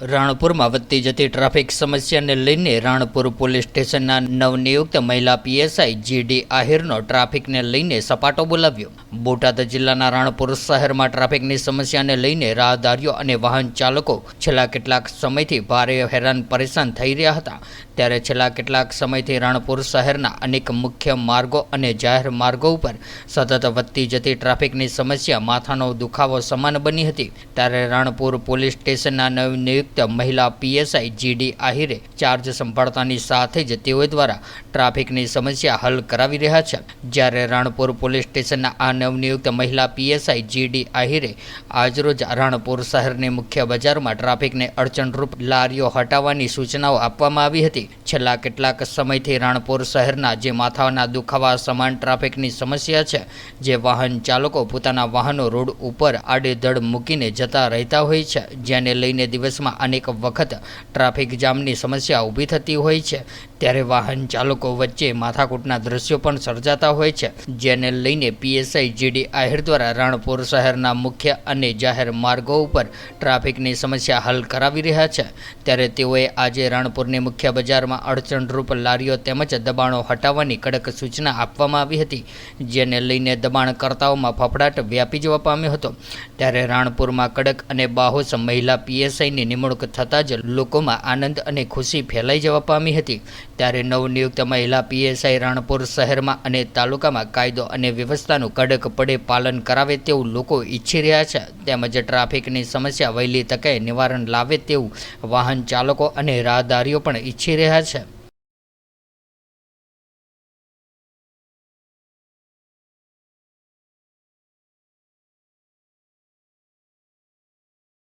રાણપુરમાં વધતી જતી ટ્રાફિક સમસ્યાને લઈને રાણપુર પોલીસ સ્ટેશનના નવનિયુક્ત મહિલા પીએસઆઈ જીડી આહિરનો ટ્રાફિકને લઈને સપાટો બોલાવ્યો. બોટાદ જિલ્લાના રાણપુર શહેરમાં ટ્રાફિકની સમસ્યાને લઈને રાહદારીઓ અને વાહન ચાલકો છેલ્લા કેટલાક સમયથી ભારે હેરાન પરેશાન થઈ રહ્યા હતા. ત્યારે છેલ્લા કેટલાક સમયથી રાણપુર શહેરના અનેક મુખ્ય માર્ગો અને જાહેર માર્ગો ઉપર સતત વધતી જતી ટ્રાફિકની સમસ્યા માથાનો દુખાવો સમાન બની હતી. ત્યારે રાણપુર પોલીસ સ્ટેશનના નવનિયુક્ત મહિલા P S I G D Ahire charge સંભાળતાની સાથે જ તેઓ દ્વારા ટ્રાફિકની સમસ્યા હલ કરાવી રહ્યા છે. જ્યારે રાણપુર પોલીસ સ્ટેશનના આ નવનિયુક્ત મહિલા પીએસઆઈ જીડી આહિરે આજરોજ રાણપુર શહેરની મુખ્ય બજારમાં ટ્રાફિકને અડચણરૂપ લારીઓ હટાવવાની સૂચનાઓ આપવામાં આવી હતી. છેલ્લા કેટલાક સમયથી રાણપુર શહેરના જે માથાના દુખાવા સમાન ટ્રાફિકની સમસ્યા છે, જે વાહન ચાલકો પોતાના વાહનો રોડ ઉપર આડેધડ મૂકીને જતા રહેતા હોય છે, જેને લઈને દિવસમાં અનેક વખત ટ્રાફિક જામની સમસ્યા ઊભી થતી હોય છે. ત્યારે વાહન ચાલકો વચ્ચે માથાકૂટના દ્રશ્યો પણ સર્જાતા હોય છે, જેને લઈને પીએસઆઈ જીડી આહિર દ્વારા રાણપુર શહેરના મુખ્ય અને જાહેર માર્ગો ઉપર ટ્રાફિકની સમસ્યા હલ કરાવી રહ્યા છે. ત્યારે તેઓએ આજે રાણપુરની મુખ્ય બજારમાં અડચણરૂપ લારીઓ તેમજ દબાણો હટાવવાની કડક સૂચના આપવામાં આવી હતી, જેને લઈને દબાણકર્તાઓમાં ફફડાટ વ્યાપી જવા પામ્યો હતો. ત્યારે રાણપુરમાં કડક અને બાહોશ મહિલા પીએસઆઈની નિમણૂક થતાં જ લોકોમાં આનંદ અને ખુશી ફેલાઈ જવા પામી હતી. ત્યારે નવનિયુક્ત મહિલા પીએસઆઈ રાણપુર શહેરમાં અને તાલુકામાં કાયદો અને વ્યવસ્થાનું કડક પડે પાલન કરાવે તેવું લોકો ઈચ્છી રહ્યા છે. તેમજ ટ્રાફિકની સમસ્યા વહેલી તકે નિવારણ લાવે તેવું વાહન ચાલકો અને રાહદારીઓ પણ ઈચ્છી રહ્યા છે আছে